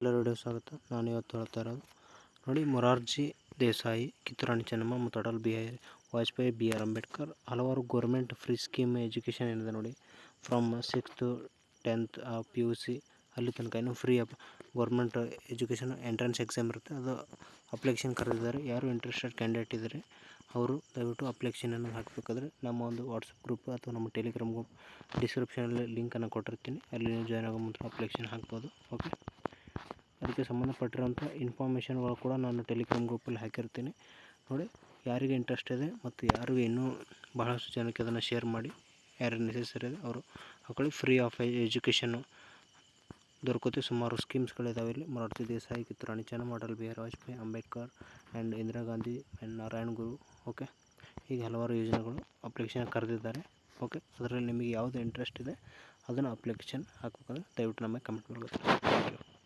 ಎಲ್ಲರೂ ವಿಡಿಯೋ ಸ್ವಾಗತ. ನಾನು ಇವತ್ತು ಹೇಳ್ತಾ ಇರೋದು, ನೋಡಿ ಮೊರಾರ್ಜಿ ದೇಸಾಯಿ, ಕಿತ್ತೂರಾಣಿ ಚೆನ್ನಮ್ಮ ಮತ್ತು ಅಟಲ್ ಬಿಹಾರಿ ವಾಜಪೇಯಿ, ಬಿ ಆರ್ ಅಂಬೇಡ್ಕರ್ ಹಲವಾರು ಗೌರ್ಮೆಂಟ್ ಫ್ರೀ ಸ್ಕೀಮ್ ಎಜುಕೇಷನ್ ಏನಿದೆ ನೋಡಿ. From sixth tenth P U C ಅಲ್ಲಿ ತನಕ ಏನು free up, government education entrance exam ಇರುತ್ತೆ. ಅದು ಅಪ್ಲಿಕೇಶನ್ ಕರೆದಿದ್ದಾರೆ. ಯಾರು ಇಂಟ್ರೆಸ್ಟೆಡ್ ಕ್ಯಾಂಡಿಡೇಟ್ ಇದ್ದರೆ ಅವರು ದಯವಿಟ್ಟು ಅಪ್ಲಿಕೇಶನನ್ನು ಹಾಕಬೇಕಾದ್ರೆ ನಮ್ಮ ಒಂದು ವಾಟ್ಸಪ್ ಗ್ರೂಪ್ ಅಥವಾ ನಮ್ಮ ಟೆಲಿಗ್ರಾಮ್ ಗ್ರೂಪ್ ಡಿಸ್ಕ್ರಿಪ್ಷನಲ್ಲಿ ಲಿಂಕನ್ನು ಕೊಟ್ಟಿರ್ತೀನಿ. ಅಲ್ಲಿ ನೀವು ಜಾಯ್ನ್ ಆಗೋ ಮುಂದೆ ಅಪ್ಲಿಕೇಶನ್ ಹಾಕ್ಬೋದು. ಓಕೆ ಅದಕ್ಕೆ ಸಂಬಂಧಪಟ್ಟಿರೋಂಥ ಇನ್ಫಾರ್ಮೇಷನ್ಗಳು ಕೂಡ ನಾನು ಟೆಲಿಗ್ರಾಮ್ ಗ್ರೂಪಲ್ಲಿ ಹಾಕಿರ್ತೀನಿ. ನೋಡಿ, ಯಾರಿಗೆ ಇಂಟ್ರೆಸ್ಟ್ ಇದೆ ಮತ್ತು ಯಾರಿಗೆ ಇನ್ನೂ ಬಹಳಷ್ಟು ಜನಕ್ಕೆ ಅದನ್ನು ಶೇರ್ ಮಾಡಿ ಯಾರು ನೆಸೆಸರಿ ಇದೆ ಅವರು ಹಾಕೊಳ್ಳಿ ಫ್ರೀ ಆಫ್ ಎಜುಕೇಷನ್ನು ದೊರಕುತ್ತೆ. ಸುಮಾರು ಸ್ಕೀಮ್ಸ್ಗಳಿದ್ದಾವೆ ಇಲ್ಲಿ. Morarji Desai, Kittur Rani Chennamma Atal Bihari Vajpayee, Ambedkar and Indira Gandhi and Narayan Guru. Okay ಹೀಗೆ ಹಲವಾರು ಯೋಜನೆಗಳು ಅಪ್ಲಿಕೇಶನ್ ಕರೆದಿದ್ದಾರೆ. ಓಕೆ ಅದರಲ್ಲಿ ನಿಮಗೆ ಯಾವುದು ಇಂಟ್ರೆಸ್ಟ್ ಇದೆ, ಅದನ್ನು ಅಪ್ಲಿಕೇಶನ್ ಹಾಕಬೇಕಂದ್ರೆ ದಯವಿಟ್ಟು ನಮಗೆ ಕಮೆಂಟ್ ಮಾಡಬೇಕು ಥ್ಯಾಂಕ್ ಯು